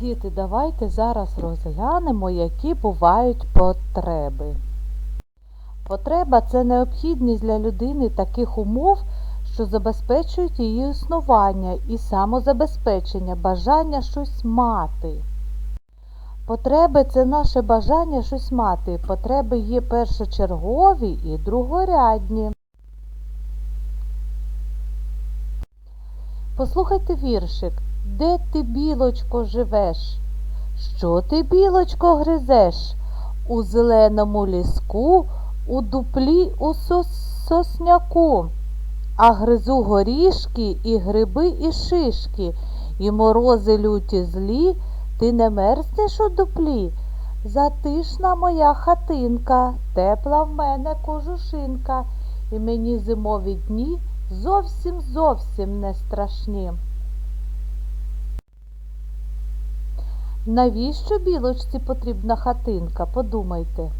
Діти, давайте зараз розглянемо, які бувають потреби. Потреба це необхідність для людини таких умов, що забезпечують її існування і самозабезпечення, бажання щось мати. Потреби це наше бажання щось мати. Потреби є першочергові і другорядні. Послухайте віршик. Де ти, білочко, живеш? Що ти, білочко, гризеш? У зеленому ліску, у дуплі, у сос- сосняку. А гризу горішки і гриби, і шишки, і морози люті злі, ти не мерзнеш у дуплі. Затишна моя хатинка, тепла в мене кожушинка, і мені зимові дні зовсім зовсім не страшні. Навіщо білочці потрібна хатинка? Подумайте.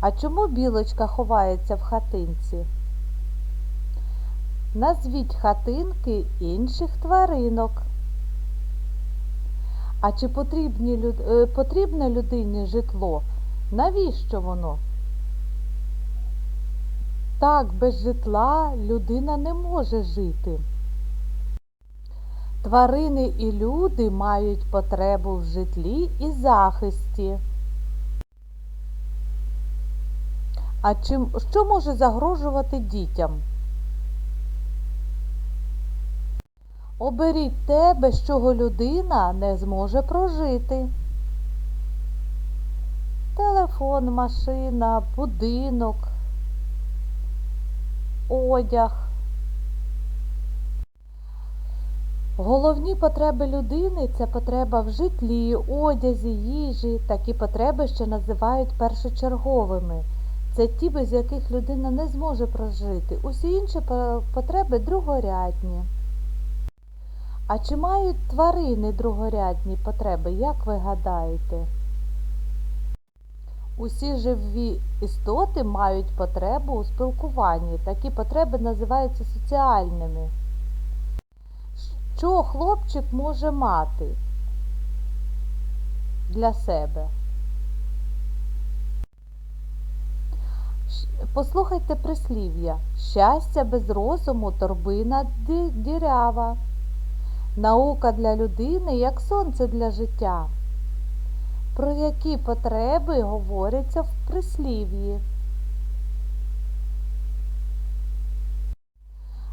А чому білочка ховається в хатинці? Назвіть хатинки інших тваринок. А чи потрібні, е, потрібне людині житло? Навіщо воно? Так, без житла людина не може жити. Тварини і люди мають потребу в житлі і захисті. А чим, що може загрожувати дітям? Оберіть те, без чого людина не зможе прожити. Телефон, машина, будинок, одяг. Головні потреби людини це потреба в житлі, одязі, їжі. Такі потреби ще називають першочерговими. Це ті, без яких людина не зможе прожити. Усі інші потреби другорядні. А чи мають тварини другорядні потреби, як ви гадаєте? Усі живі істоти мають потребу у спілкуванні. Такі потреби називаються соціальними. Що хлопчик може мати для себе? Послухайте прислів'я. Щастя без розуму торбина дірява. Наука для людини, як сонце для життя. Про які потреби говориться в прислів'ї?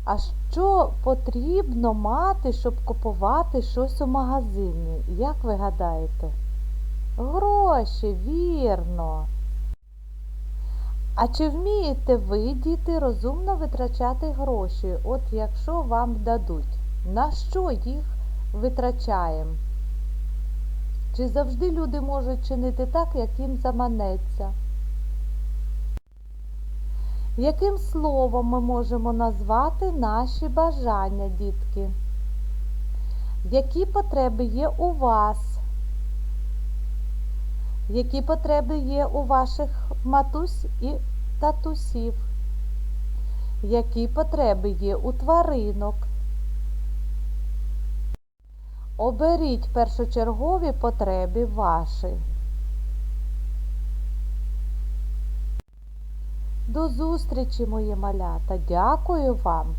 А що потрібно мати, щоб купувати щось у магазині? Як ви гадаєте? Гроші, вірно. А чи вмієте ви, діти, розумно витрачати гроші, от якщо вам дадуть? На що їх витрачаємо? Чи завжди люди можуть чинити так, як їм заманеться? Яким словом ми можемо назвати наші бажання, дітки? Які потреби є у вас? Які потреби є у ваших матусь і татусів? Які потреби є у тваринок? Оберіть першочергові потреби ваші. До зустрічі, мої малята. Дякую вам.